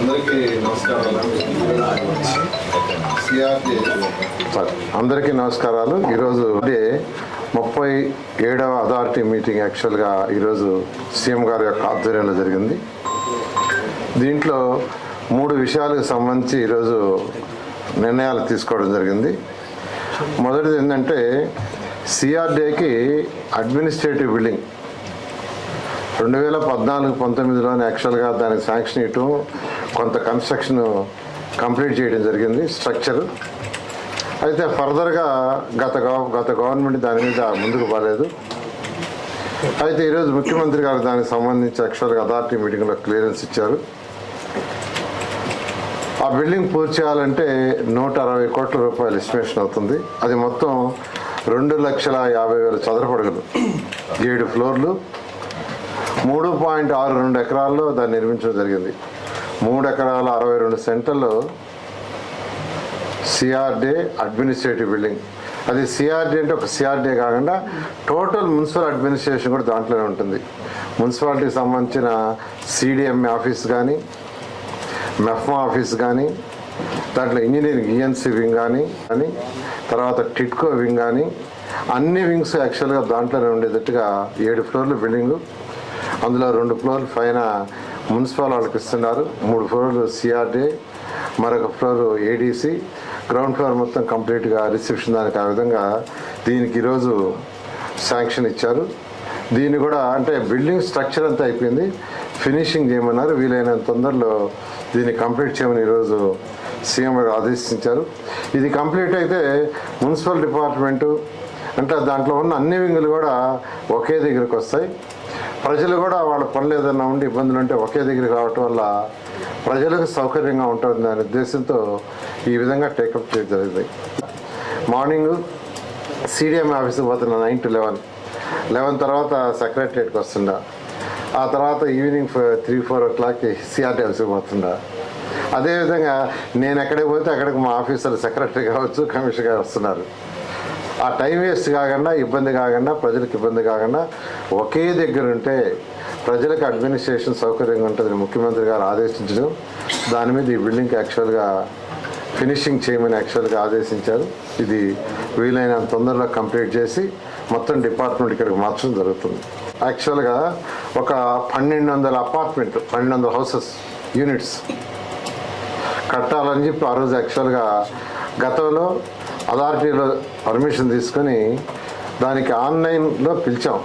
అందరికీ నమస్కారాలు. అందరికీ నమస్కారాలు. ఈరోజు డే ముప్పై ఏడవ అథారిటీ మీటింగ్ యాక్చువల్గా ఈరోజు సీఎం గారి యొక్క ఆధ్వర్యంలో జరిగింది. దీంట్లో మూడు విషయాలకు సంబంధించి ఈరోజు నిర్ణయాలు తీసుకోవడం జరిగింది. మొదటిది ఏంటంటే సిఆర్డేకి అడ్మినిస్ట్రేటివ్ బిల్డింగ్ రెండు వేల పద్నాలుగు పంతొమ్మిదిలోనే యాక్చువల్గా దానికి శాంక్షన్ ఇవ్వటం కొంత కన్స్ట్రక్షన్ కంప్లీట్ చేయడం జరిగింది స్ట్రక్చర్ అయితే ఫర్దర్గా గత గత గవర్నమెంట్ దాని మీద ముందుకు పోలేదు. అయితే ఈరోజు ముఖ్యమంత్రి గారు దానికి సంబంధించి యాక్చువల్గా అథారిటీ మీటింగ్లో క్లియరెన్స్ ఇచ్చారు. ఆ బిల్డింగ్ పూర్తి చేయాలంటే నూట అరవై కోట్ల రూపాయలు ఎస్టిమేషన్ అవుతుంది. అది మొత్తం రెండు లక్షల యాభై వేల చదరపడుగులు ఏడు ఫ్లోర్లు. మూడు పాయింట్ ఆరు రెండు ఎకరాల్లో దాన్ని నిర్మించడం జరిగింది. మూడు ఎకరాల అరవై రెండు సెంటర్లు సిఆర్డే అడ్మినిస్ట్రేటివ్ బిల్డింగ్ అది సిఆర్డీ అంటే ఒక సిఆర్డే కాకుండా టోటల్ మున్సిపల్ అడ్మినిస్ట్రేషన్ కూడా దాంట్లోనే ఉంటుంది. మున్సిపాలిటీకి సంబంధించిన సిడిఎంఏ ఆఫీస్ కానీ మెఫ్మా ఆఫీస్ కానీ దాంట్లో ఇంజనీరింగ్ ఈఎన్సీ వింగ్ కానీ అని తర్వాత టిట్కో వింగ్ కానీ అన్ని వింగ్స్ యాక్చువల్గా దాంట్లోనే ఉండేటట్టుగా ఏడు ఫ్లోర్లు బిల్డింగు అందులో రెండు ఫ్లోర్లు పైన మున్సిపల్ వాళ్ళకి ఇస్తున్నారు. మూడు ఫ్లోర్లు సిఆర్డీ మరొక ఫ్లోర్ ఏడీసీ గ్రౌండ్ ఫ్లోర్ మొత్తం కంప్లీట్గా రిసెప్షన్ దానికి ఆ విధంగా దీనికి ఈరోజు శాంక్షన్ ఇచ్చారు. దీన్ని కూడా అంటే బిల్డింగ్ స్ట్రక్చర్ అంతా అయిపోయింది. ఫినిషింగ్ చేయమన్నారు. వీలైనంత తొందరలో దీన్ని కంప్లీట్ చేయమని ఈరోజు సీఎం గారు ఆదేశించారు. ఇది కంప్లీట్ అయితే మున్సిపల్ డిపార్ట్మెంటు అంటే దాంట్లో ఉన్న అన్ని వింగులు కూడా ఒకే దగ్గరికి వస్తాయి. ప్రజలు కూడా వాళ్ళ పనులు ఏదైనా ఉండి ఇబ్బందులు ఉంటే ఒకే దగ్గర కావటం వల్ల ప్రజలకు సౌకర్యంగా ఉంటుంది అనే ఉద్దేశంతో ఈ విధంగా టేకప్ చేయడం జరిగింది. మార్నింగ్ సిడిఎం ఆఫీస్కి పోతున్నా నైన్ టు లెవెన్. లెవెన్ తర్వాత సెక్రటరియట్కి వస్తుండా. ఆ తర్వాత ఈవినింగ్ త్రీ ఫోర్ ఓ క్లాక్కి సిఆర్టీ ఆఫీస్కి పోతుండా అదేవిధంగా నేను ఎక్కడికి పోతే అక్కడికి మా ఆఫీసర్ సెక్రటరీ కావచ్చు కమిషనర్ గారు వస్తున్నారు. ఆ టైం వేస్ట్ కాకుండా ఇబ్బంది కాకుండా ప్రజలకు ఇబ్బంది కాకుండా ఒకే దగ్గర ఉంటే ప్రజలకు అడ్మినిస్ట్రేషన్ సౌకర్యంగా ఉంటుందని ముఖ్యమంత్రి గారు ఆదేశించడం దాని మీద ఈ బిల్డింగ్కి యాక్చువల్గా ఫినిషింగ్ చేయమని యాక్చువల్గా ఆదేశించారు. ఇది వీలైనంత తొందరలో కంప్లీట్ చేసి మొత్తం డిపార్ట్మెంట్ ఇక్కడికి మార్చడం జరుగుతుంది. యాక్చువల్గా ఒక పన్నెండు వందల అపార్ట్మెంట్ పన్నెండు వందల హౌసెస్ యూనిట్స్ కట్టాలని చెప్పి ఆ రోజు యాక్చువల్గా గతంలో అథారిటీలో పర్మిషన్ తీసుకొని దానికి ఆన్లైన్లో పిలిచాం.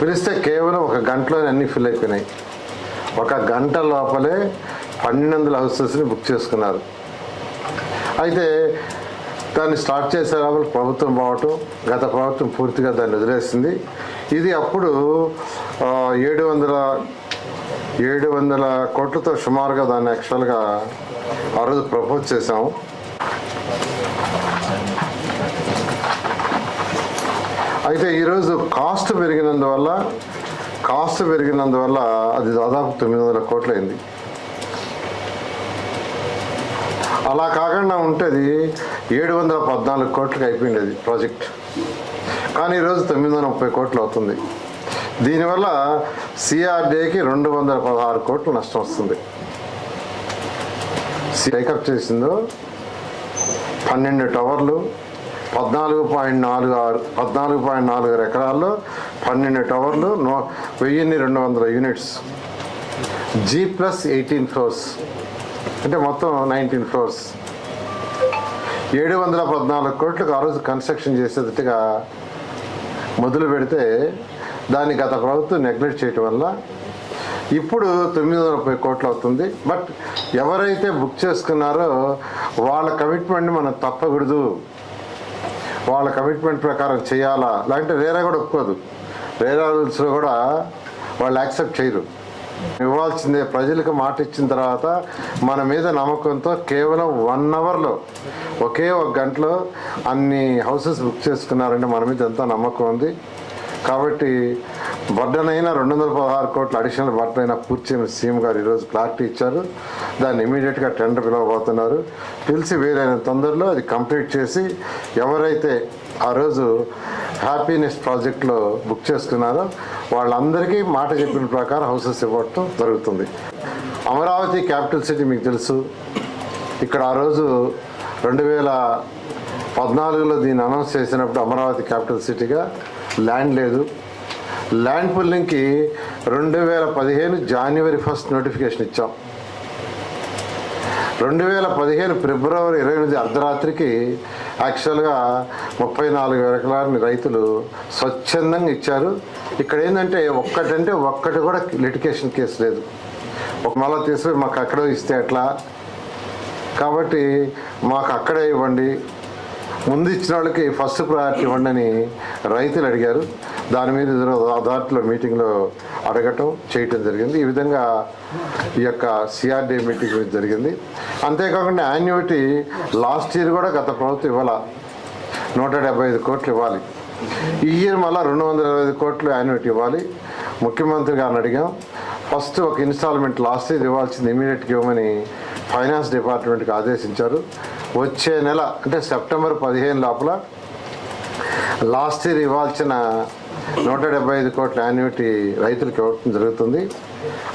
పిలిస్తే కేవలం ఒక గంటలోనే అన్నీ ఫిల్ అయిపోయినాయి. ఒక గంట లోపలే పన్నెండు వందల హౌసెస్ని బుక్ చేసుకున్నారు. అయితే దాన్ని స్టార్ట్ చేసే లోపల ప్రభుత్వం పోవటం గత ప్రభుత్వం పూర్తిగా దాన్ని వదిలేసింది. ఇది అప్పుడు ఏడు వందల ఏడు వందల కోట్లతో సుమారుగా దాన్ని యాక్చువల్గా ఆ రోజు ప్రపోజ్ చేసాము అయితే ఈరోజు కాస్ట్ పెరిగినందువల్ల కాస్ట్ పెరిగినందువల్ల అది దాదాపు తొమ్మిది వందల కోట్లు అయింది అలా కాకుండా ఉంటుంది ఏడు వందల పద్నాలుగు కోట్లకి అయిపోయింది అది ప్రాజెక్ట్. కానీ ఈరోజు తొమ్మిది వందల ముప్పై కోట్లు అవుతుంది. దీనివల్ల సిఆర్డీకి రెండు వందల పదహారు కోట్లు నష్టం వస్తుంది. టేకప్ చేసిందో పన్నెండు టవర్లు పద్నాలుగు పాయింట్ నాలుగు ఆరు పద్నాలుగు పాయింట్ నాలుగు ఎకరాల్లో పన్నెండు టవర్లు నో వెయ్యిన్ని రెండు వందల units. G plus eighteen floors అంటే మొత్తం నైన్టీన్ ఫ్లోర్స్ ఏడు వందల పద్నాలుగు కోట్లకు ఆ రోజు కన్స్ట్రక్షన్ చేసేటట్టుగా మొదలు పెడితే దాన్ని గత ప్రభుత్వం నెగ్లెక్ట్ చేయటం వల్ల ఇప్పుడు తొమ్మిది వందల ముప్పై కోట్లు అవుతుంది. బట్ ఎవరైతే బుక్ చేసుకున్నారో వాళ్ళ కమిట్మెంట్ని మనం తప్పకూడదు. వాళ్ళ కమిట్మెంట్ ప్రకారం చేయాలా? లేదంటే రేరా కూడా ఒప్పుకోదు. రేరా రూల్స్లో కూడా వాళ్ళు యాక్సెప్ట్ చేయరు. ఇవ్వాల్సిందే ప్రజలకు మాట ఇచ్చిన తర్వాత మన మీద నమ్మకంతో కేవలం వన్ అవర్లో ఒకే ఒక గంటలో అన్ని హౌసెస్ బుక్ చేసుకున్నారంటే మన మీద ఎంతో నమ్మకం ఉంది. కాబట్టి బర్డన్ అయినా రెండు వందల పదహారు కోట్ల అడిషనల్ బర్డన్ అయినా పూర్తి సీఎం గారు ఈరోజు క్లారిటీ ఇచ్చారు. దాన్ని ఇమీడియట్గా టెండర్ పిలవబోతున్నారు. పిలిచి వీలైన తొందరలో అది కంప్లీట్ చేసి ఎవరైతే ఆ రోజు హ్యాపీనెస్ ప్రాజెక్ట్లో బుక్ చేసుకున్నారో వాళ్ళందరికీ మాట చెప్పిన ప్రకారం హౌసెస్ ఇవ్వటం జరుగుతుంది. అమరావతి క్యాపిటల్ సిటీ మీకు తెలుసు. ఇక్కడ ఆ రోజు రెండు వేల పద్నాలుగులో దీన్ని అనౌన్స్ చేసినప్పుడు అమరావతి క్యాపిటల్ సిటీగా ల్యాండ్ లేదు. ల్యాండ్ పుల్లింగ్కి రెండు వేల పదిహేను జనవరి ఫస్ట్ నోటిఫికేషన్ ఇచ్చాం. రెండు వేల పదిహేను ఫిబ్రవరి ఇరవై ఎనిమిది అర్ధరాత్రికి యాక్చువల్గా ముప్పై నాలుగు ఎకరాలని రైతులు స్వచ్ఛందంగా ఇచ్చారు. ఇక్కడ ఏంటంటే ఒక్కటంటే ఒక్కటి కూడా లిటికేషన్ కేసు లేదు. ఒక మళ్ళా తీసుకుని మాకు అక్కడే ఇస్తే ఎట్లా? కాబట్టి మాకు అక్కడే ఇవ్వండి. ముందు ఇచ్చిన వాళ్ళకి ఫస్ట్ ప్రయారిటీ ఇవ్వండి అని రైతులు అడిగారు. దాని మీద దాంట్లో మీటింగ్లో అడగటం చేయటం జరిగింది. ఈ విధంగా ఈ యొక్క సిఆర్డీ మీటింగ్ జరిగింది. అంతేకాకుండా యాన్యుటీ లాస్ట్ ఇయర్ కూడా గత ప్రభుత్వం ఇవ్వాల. నూట డెబ్బై ఐదు కోట్లు ఇవ్వాలి. ఈ ఇయర్ మళ్ళీ రెండు వందల ఇరవై ఐదు కోట్లు యాన్యుటీ ఇవ్వాలి. ముఖ్యమంత్రి గారిని అడిగాం. ఫస్ట్ ఒక ఇన్స్టాల్మెంట్ లాస్ట్ ఇయర్ ఇవ్వాల్సింది ఇమీడియట్గా ఇవ్వమని ఫైనాన్స్ డిపార్ట్మెంట్కి ఆదేశించారు. వచ్చే నెల అంటే సెప్టెంబర్ పదిహేను లోపల లాస్ట్ ఇయర్ ఇవ్వాల్సిన నూట డెబ్బై ఐదు కోట్ల యాన్యుటీ రైతులకు ఇవ్వడం జరుగుతుంది.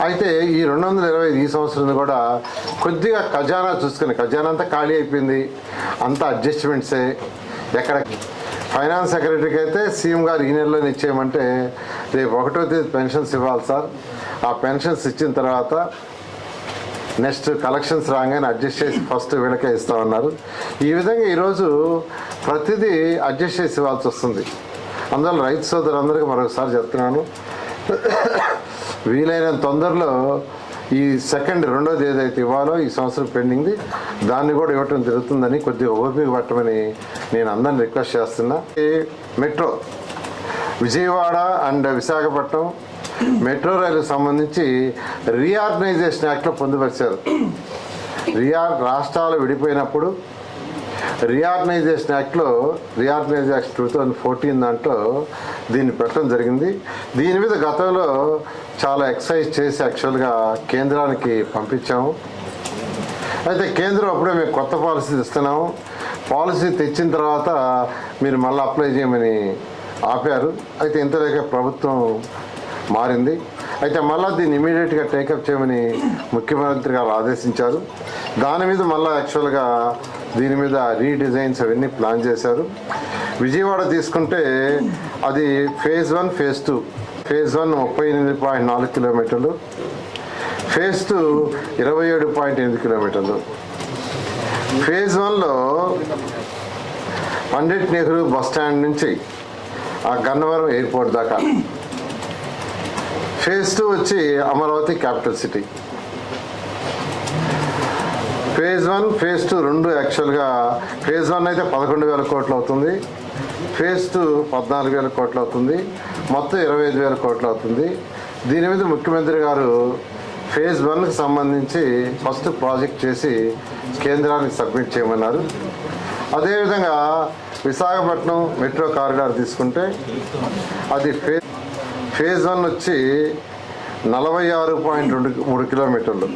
అయితే ఈ రెండు వందల ఇరవై ఐదు ఈ సంవత్సరం కూడా కొద్దిగా ఖజానా చూసుకుని ఖజానా అంతా ఖాళీ అయిపోయింది. అంతా అడ్జస్ట్మెంట్సే. ఎక్కడ ఫైనాన్స్ సెక్రటరీకి అయితే సీఎం గారు ఈ నెలలోనే ఇచ్చేయమంటే రేపు ఒకటో తేదీ పెన్షన్స్ ఇవ్వాలి సార్. ఆ పెన్షన్స్ ఇచ్చిన తర్వాత నెక్స్ట్ కలెక్షన్స్ రాగానే అడ్జస్ట్ చేసి ఫస్ట్ వీళ్ళకే ఇస్తామన్నారు. ఈ విధంగా ఈరోజు ప్రతిదీ అడ్జస్ట్ చేసి ఇవ్వాల్సి వస్తుంది. అందువల్ల రైతు సోదరులందరికీ మరొకసారి చెప్తున్నాను. వీలైన తొందరలో ఈ సెకండ్ రెండోది ఏదైతే ఇవ్వాలో ఈ సంవత్సరం పెండింగ్ది దాన్ని కూడా ఇవ్వటం జరుగుతుందని కొద్దిగా ఓపిక పట్టమని నేను అందరిని రిక్వెస్ట్ చేస్తున్నా. ఈ metro Vijayawada and Visakhapatnam metro రైలుకు సంబంధించి రీఆర్గనైజేషన్ యాక్ట్లో పొందుపరిచారు. రియా రాష్ట్రాలు విడిపోయినప్పుడు రీఆర్గనైజేషన్ యాక్ట్లో reorganisation act two thousand fourteen దాంట్లో దీన్ని పెట్టడం జరిగింది. దీని మీద గతంలో చాలా ఎక్సర్సైజ్ చేసి యాక్చువల్గా కేంద్రానికి పంపించాము. అయితే కేంద్రం అప్పుడే మేము కొత్త పాలసీ ఇస్తున్నాము. పాలసీ తెచ్చిన తర్వాత మీరు మళ్ళీ అప్లై చేయమని ఆపారు. అయితే ఇంతలేక ప్రభుత్వం మారింది. అయితే మళ్ళీ దీన్ని ఇమీడియట్గా టేకప్ చేయమని ముఖ్యమంత్రి గారు ఆదేశించారు. దాని మీద మళ్ళీ యాక్చువల్గా దీని మీద రీడిజైన్స్ అవన్నీ ప్లాన్ చేశారు. విజయవాడ తీసుకుంటే అది phase one phase two. Phase one ముప్పై ఎనిమిది పాయింట్ నాలుగు కిలోమీటర్లు. ఫేజ్ టూ ఇరవై ఏడు పాయింట్ ఎనిమిది కిలోమీటర్లు. ఫేజ్ వన్లో పండిట్ నెహ్రూ బస్ స్టాండ్ నుంచి ఆ గన్నవరం ఎయిర్పోర్ట్ దాకా. ఫేజ్ టూ వచ్చి Amaravati capital city. Phase one phase two రెండు యాక్చువల్గా ఫేజ్ వన్ అయితే పదకొండు వేల కోట్లు అవుతుంది. ఫేజ్ టూ పద్నాలుగు వేల కోట్లు అవుతుంది. మొత్తం ఇరవై ఐదు వేల కోట్లు అవుతుంది. దీని మీద ముఖ్యమంత్రి గారు ఫేజ్ వన్కి సంబంధించి ఫస్ట్ ప్రాజెక్ట్ చేసి కేంద్రానికి సబ్మిట్ చేయమన్నారు. అదేవిధంగా విశాఖపట్నం మెట్రో కారిడార్ తీసుకుంటే అది ఫేజ్ ఫేజ్ వన్ వచ్చి నలభై ఆరు పాయింట్ రెండు మూడు కిలోమీటర్లు.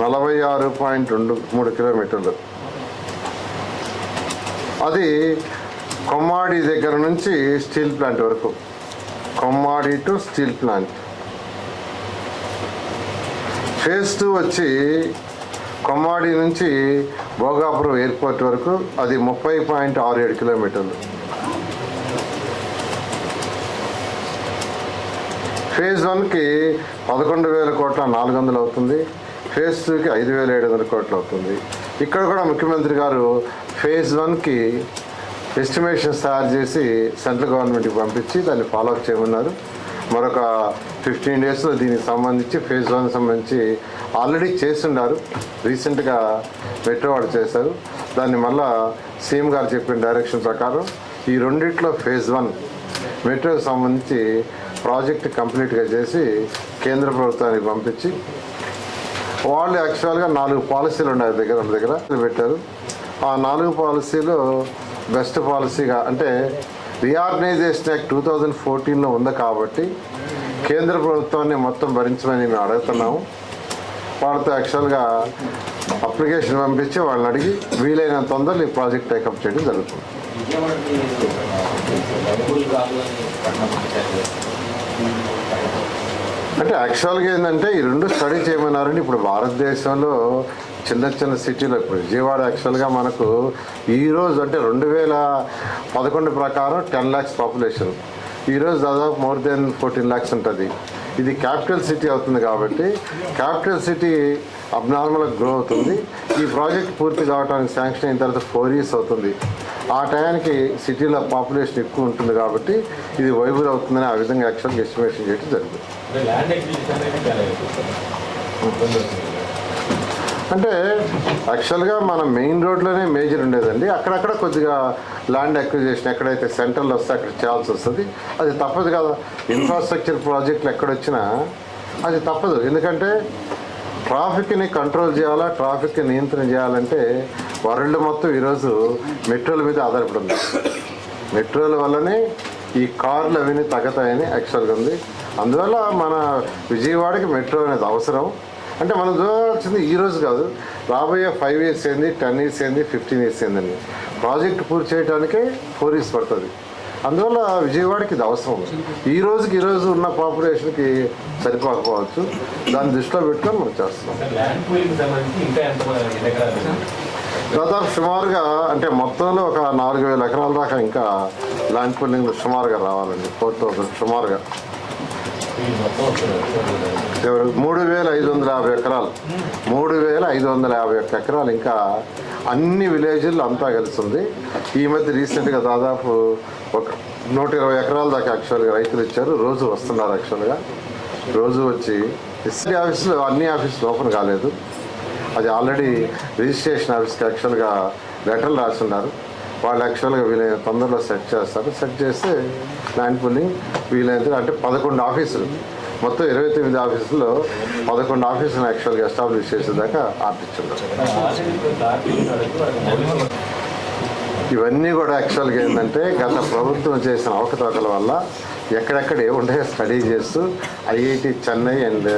నలభై ఆరు పాయింట్ రెండు మూడు కిలోమీటర్లు. అది కొమ్మాడి దగ్గర నుంచి స్టీల్ ప్లాంట్ వరకు. Kommadi to steel plant. Phase two వచ్చి కొమ్మాడి నుంచి భోగాపురం ఎయిర్పోర్ట్ వరకు అది ముప్పై పాయింట్ ఆరు ఏడు కిలోమీటర్లు. ఫేజ్ వన్కి పదకొండు వేల కోట్ల నాలుగు వందలు అవుతుంది. ఫేజ్ టూకి ఐదు వేల ఏడు వందల కోట్లు అవుతుంది. ఇక్కడ కూడా ముఖ్యమంత్రి గారు ఫేజ్ వన్కి ఎస్టిమేషన్స్ తయారు చేసి సెంట్రల్ గవర్నమెంట్కి పంపించి దాన్ని ఫాలో అప్ చేయమన్నారు. మరొక ఫిఫ్టీన్ డేస్లో దీనికి సంబంధించి ఫేజ్ వన్ సంబంధించి ఆల్రెడీ చేస్తున్నారు రీసెంట్గా మెట్రో వాడు చేశారు. దాన్ని మళ్ళా సీఎం గారు చెప్పిన డైరెక్షన్ ప్రకారం ఈ రెండిట్లో ఫేజ్ వన్ మెట్రోకి సంబంధించి ప్రాజెక్ట్ కంప్లీట్గా చేసి కేంద్ర ప్రభుత్వానికి పంపించి వాళ్ళు యాక్చువల్గా నాలుగు పాలసీలు ఉన్నాయి దగ్గర దగ్గర పెట్టారు. ఆ నాలుగు పాలసీలు బెస్ట్ పాలసీగా అంటే రీఆర్గనైజేషన్ యాక్ట్ టూ థౌజండ్ ఫోర్టీన్లో ఉంది కాబట్టి కేంద్ర ప్రభుత్వాన్ని మొత్తం భరించమని మేము అడుగుతున్నాము. వాళ్ళతో యాక్చువల్గా అప్లికేషన్ పంపించి వాళ్ళని అడిగి వీలైన తొందరలో ఈ ప్రాజెక్ట్ టేకప్ చేయడం జరుగుతుంది. అంటే యాక్చువల్గా ఏంటంటే ఈ రెండు స్టడీ చేయమన్నారండి. ఇప్పుడు భారతదేశంలో చిన్న చిన్న సిటీలో ఇప్పుడు విజయవాడ యాక్చువల్గా మనకు ఈరోజు అంటే రెండు వేల పదకొండు ప్రకారం టెన్ ల్యాక్స్ పాపులేషన్ ఈరోజు దాదాపు మోర్ దెన్ ఫోర్టీన్ ల్యాక్స్ ఉంటుంది. ఇది క్యాపిటల్ సిటీ అవుతుంది కాబట్టి క్యాపిటల్ సిటీ అబ్నార్మల్గా గ్రో అవుతుంది ఈ ప్రాజెక్ట్ పూర్తి కావడానికి శాంక్షన్ అయిన తర్వాత ఫోర్ ఇయర్స్ అవుతుంది. ఆ టయానికి సిటీలో పాపులేషన్ ఎక్కువ ఉంటుంది కాబట్టి ఇది వైబుల్ అవుతుందని ఆ విధంగా యాక్చువల్గా ఎస్టిమేషన్ చేయడం జరిగింది అంటే యాక్చువల్గా మన మెయిన్ రోడ్లోనే మేజర్ ఉండేదండి. అక్కడక్కడ కొద్దిగా ల్యాండ్ అక్విజేషన్ ఎక్కడైతే సెంటర్లో వస్తే అక్కడ చేయాల్సి వస్తుంది. అది తప్పదు కదా. ఇన్ఫ్రాస్ట్రక్చర్ ప్రాజెక్టులు ఎక్కడొచ్చినా అది తప్పదు. ఎందుకంటే ట్రాఫిక్ని కంట్రోల్ చేయాలా ట్రాఫిక్ని నియంత్రణ చేయాలంటే వరల్డ్ మొత్తం ఈరోజు మెట్రోల మీద ఆధారపడింది మెట్రోల వల్లనే ఈ కార్లు అవన్నీ తగ్గుతాయని యాక్చువల్గా ఉంది. అందువల్ల మన విజయవాడకి మెట్రో అనేది అవసరం. అంటే మనం చూడాల్సింది ఈ రోజు కాదు రాబోయే ఫైవ్ ఇయర్స్ ఏంది టెన్ ఇయర్స్ ఏంది ఫిఫ్టీన్ ఇయర్స్ ఏందండి ప్రాజెక్ట్ పూర్తి చేయడానికే ఫోర్ ఇయర్స్ పడుతుంది. అందువల్ల విజయవాడకి ఇది అవసరం. ఈ రోజుకి ఈ రోజు ఉన్న పాపులేషన్కి సరిపోకపోవచ్చు. దాన్ని దృష్టిలో పెట్టుకొని మనం చేస్తున్నాం. దాదాపు సుమారుగా అంటే మొత్తంలో ఒక నాలుగు వేల ఎకరాల దాకా ఇంకా ల్యాండ్ పూలింగ్ సుమారుగా రావాలండి. ఫోర్ థౌసండ్ సుమారుగా. మూడు వేల ఐదు వందల యాభై ఎకరాలు. మూడు వేల ఐదు వందల యాభై ఒక్క ఎకరాలు ఇంకా అన్ని విలేజ్లు అంతా కలుస్తుంది ఈ మధ్య రీసెంట్గా దాదాపు ఒక నూట ఇరవై ఎకరాల దాకా యాక్చువల్గా రైతులు ఇచ్చారు. రోజు వస్తున్నారు యాక్చువల్గా. రోజు వచ్చి ఎస్సీ ఆఫీసులో అన్ని ఆఫీసులు ఓపెన్ కాలేదు. అది ఆల్రెడీ రిజిస్ట్రేషన్ ఆఫీస్కి యాక్చువల్గా లెటర్లు రాస్తున్నారు వాళ్ళు యాక్చువల్గా వీలైన తొందరలో సెట్ చేస్తారు. సెట్ చేస్తే ల్యాండ్ పూలింగ్ వీలైతే అంటే పదకొండు ఆఫీసులు. మొత్తం ఇరవై తొమ్మిది ఆఫీసుల్లో పదకొండు ఆఫీసులను యాక్చువల్గా ఎస్టాబ్లిష్ చేసేదాకా ఆర్పించున్నారు ఇవన్నీ కూడా యాక్చువల్గా ఏంటంటే గత ప్రభుత్వం చేసిన అవకతవకల వల్ల ఎక్కడెక్కడే ఉండే స్టడీ చేస్తూ ఐఐటి చెన్నై అండ్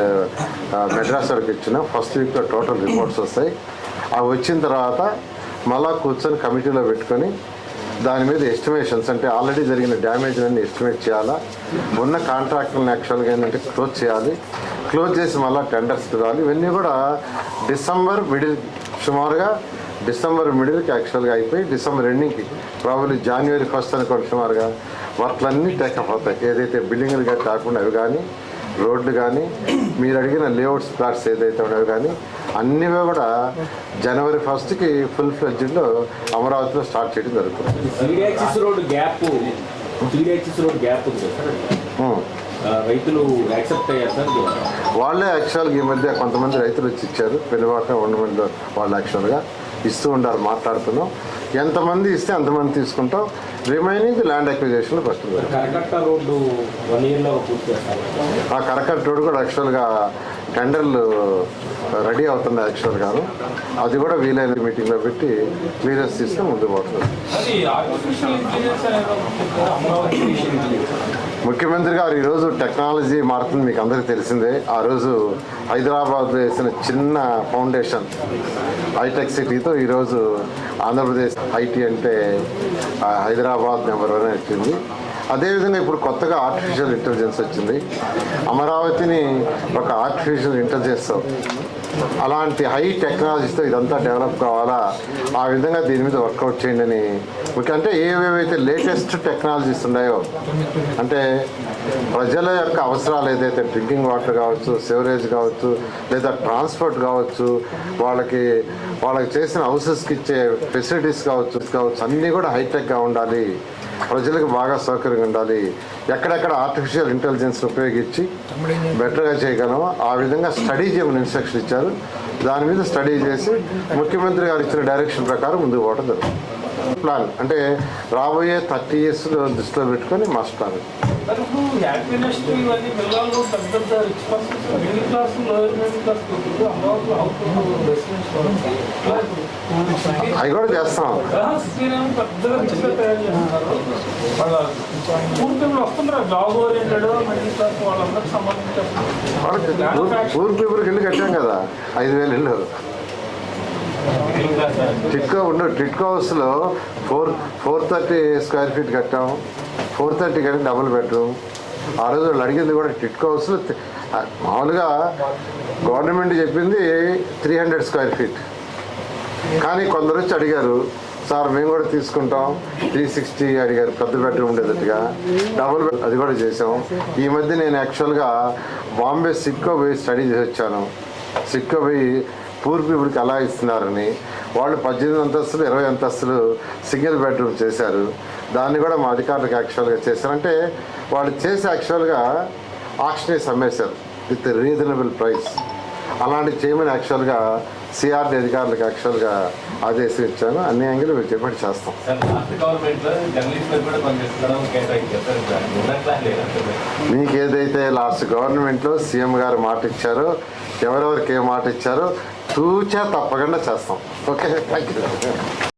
మెడ్రాస్ వరకు ఇచ్చిన ఫస్ట్ వీక్లో టోటల్ రిపోర్ట్స్ వస్తాయి. అవి వచ్చిన తర్వాత మళ్ళా కూర్చొని కమిటీలో పెట్టుకొని దాని మీద ఎస్టిమేషన్స్ అంటే ఆల్రెడీ జరిగిన డ్యామేజ్ అన్ని ఎస్టిమేట్ చేయాలా? ఉన్న కాంట్రాక్టులను యాక్చువల్గా ఏంటంటే క్లోజ్ చేయాలి. క్లోజ్ చేసి మళ్ళీ టెండర్స్ పిలవాలి ఇవన్నీ కూడా డిసెంబర్ మిడిల్ సుమారుగా డిసెంబర్ మిడిల్కి యాక్చువల్గా అయిపోయి డిసెంబర్ ఎండింగ్కి ప్రాబబ్లీ జనవరి ఫస్ట్ అనుకోండి సుమారుగా వర్క్లన్నీ టేకప్ అవుతాయి. ఏదైతే బిల్డింగ్లు కానీ కాకుండా అవి కానీ రోడ్లు కానీ మీరు అడిగిన లేఅవుట్స్ ప్లాట్స్ ఏదైతే ఉన్నాయో కానీ అన్నీ కూడా జనవరి ఫస్ట్కి ఫుల్ ఫ్లెడ్జ్లో అమరావతిలో స్టార్ట్ చేయడం జరుగుతుంది. ఆ, రైతులు యాక్సెప్ట్ అయ్యారు సార్? వాళ్ళే యాక్చువల్గా ఈ మధ్య కొంతమంది రైతులు వచ్చి ఇచ్చారు. పెనుబాక ఉండమంది వాళ్ళు యాక్చువల్గా ఇస్తూ ఉంటారు మాట్లాడుతున్నాం. ఎంతమంది ఇస్తే అంతమంది తీసుకుంటాం. Remaining land acquisition first Karakatta road కూడా యాక్చువల్గా టెండర్లు రెడీ అవుతుంది యాక్చువల్గా అది కూడా వీలైన మీటింగ్లో పెట్టి క్లియరెన్స్ తీస్తే ముందు పోతుంది. ముఖ్యమంత్రి గారు ఈరోజు టెక్నాలజీ మారుతుంది మీకు అందరికీ తెలిసిందే. ఆ రోజు హైదరాబాద్లో వేసిన చిన్న ఫౌండేషన్ హైటెక్ సిటీతో ఈరోజు ఆంధ్రప్రదేశ్ ఐటీ అంటే హైదరాబాద్ నెంబర్ వన్ వచ్చింది అదేవిధంగా ఇప్పుడు కొత్తగా ఆర్టిఫిషియల్ ఇంటెలిజెన్స్ వచ్చింది. అమరావతిని ఒక ఆర్టిఫిషియల్ ఇంటెలిజెన్స్ అలాంటి హై టెక్నాలజీతో ఇదంతా డెవలప్ కావాలా? ఆ విధంగా దీని మీద వర్కౌట్ చేయండి అని. ముఖ్య అంటే ఏవేవైతే లేటెస్ట్ టెక్నాలజీస్ ఉన్నాయో అంటే ప్రజల యొక్క అవసరాలు ఏదైతే డ్రింకింగ్ వాటర్ కావచ్చు సివరేజ్ కావచ్చు లేదా ట్రాన్స్పోర్ట్ కావచ్చు వాళ్ళకి వాళ్ళకి చేసిన హౌసెస్కి ఇచ్చే ఫెసిలిటీస్ కావచ్చు కావచ్చు అన్నీ కూడా హైటెక్గా ఉండాలి. ప్రజలకు బాగా సౌకర్యంగా ఉండాలి. ఎక్కడెక్కడ ఆర్టిఫిషియల్ ఇంటెలిజెన్స్ ఉపయోగించి బెటర్గా చేయగలమో ఆ విధంగా స్టడీ చేయమని ఇన్స్ట్రక్షన్ ఇచ్చారు. దాని మీద స్టడీ చేసి ముఖ్యమంత్రి గారు ఇచ్చిన డైరెక్షన్ ప్రకారం ముందుకు పోవడం జరుగుతుంది. ప్లాన్ అంటే రాబోయే థర్టీ ఇయర్స్లో దృష్టిలో పెట్టుకొని మాస్టర్ ప్లాన్ మరి ఇప్పుడు హ్యాపీనెస్ ఇవన్నీ పిల్లలు పెద్ద పెద్ద rich persons middle class lower middle class out residence అవి కూడా సిటీనేమో పెద్దగా రిచ్గా తయారు చేస్తున్నారు. వాళ్ళ పూర్ పీపుల్ వస్తున్నారు జాబ్ ఓరియంటెడ్ మిడిల్ క్లాస్ వాళ్ళందరికి సంబంధించి ఊరు పీపుల్కి ఇల్లు కట్టాం కదా ఐదు వేలు ఇల్లు. టిట్కో ఉండు టిట్కో హౌస్లో four four thirty square feet కట్టాం. ఫోర్ థర్టీ కానీ డబుల్ బెడ్రూమ్ ఆ రోజు వాళ్ళు అడిగింది కూడా టిట్కో హౌస్. మామూలుగా గవర్నమెంట్ చెప్పింది త్రీ హండ్రెడ్ స్క్వేర్ ఫీట్ కానీ కొందరు వచ్చి అడిగారు సార్ మేము కూడా తీసుకుంటాం. త్రీ సిక్స్టీ అడిగారు పెద్ద బెడ్రూమ్ ఉండేటట్టుగా. డబుల్ బెడ్ అది కూడా చేసాం ఈ మధ్య నేను యాక్చువల్గా బాంబే సిక్కో పోయి స్టడీ చేసి వచ్చాను. సిక్కో పోయి పూర్ పీపుల్కి ఎలా ఇస్తున్నారని వాళ్ళు పద్దెనిమిది అంతస్తులు ఇరవై అంతస్తులు సింగిల్ బెడ్రూమ్ చేశారు. దాన్ని కూడా మా అధికారులకు యాక్చువల్గా చేశారు. అంటే వాళ్ళు చేసి యాక్చువల్గా ఆక్షన్ అమ్మేశారు. With reasonable price. అలాంటివి చేయమని యాక్చువల్గా సిఆర్డి అధికారులకు యాక్చువల్గా ఆదేశం ఇచ్చాను. అన్ని యాంగిల్ మీరు చెప్పండి చేస్తాం. మీకు ఏదైతే లాస్ట్ గవర్నమెంట్లో సీఎం గారు మాట ఇచ్చారో ఎవరెవరికి ఏ మాట ఇచ్చారో తూచా తప్పకుండా చేస్తాం. Okay thank you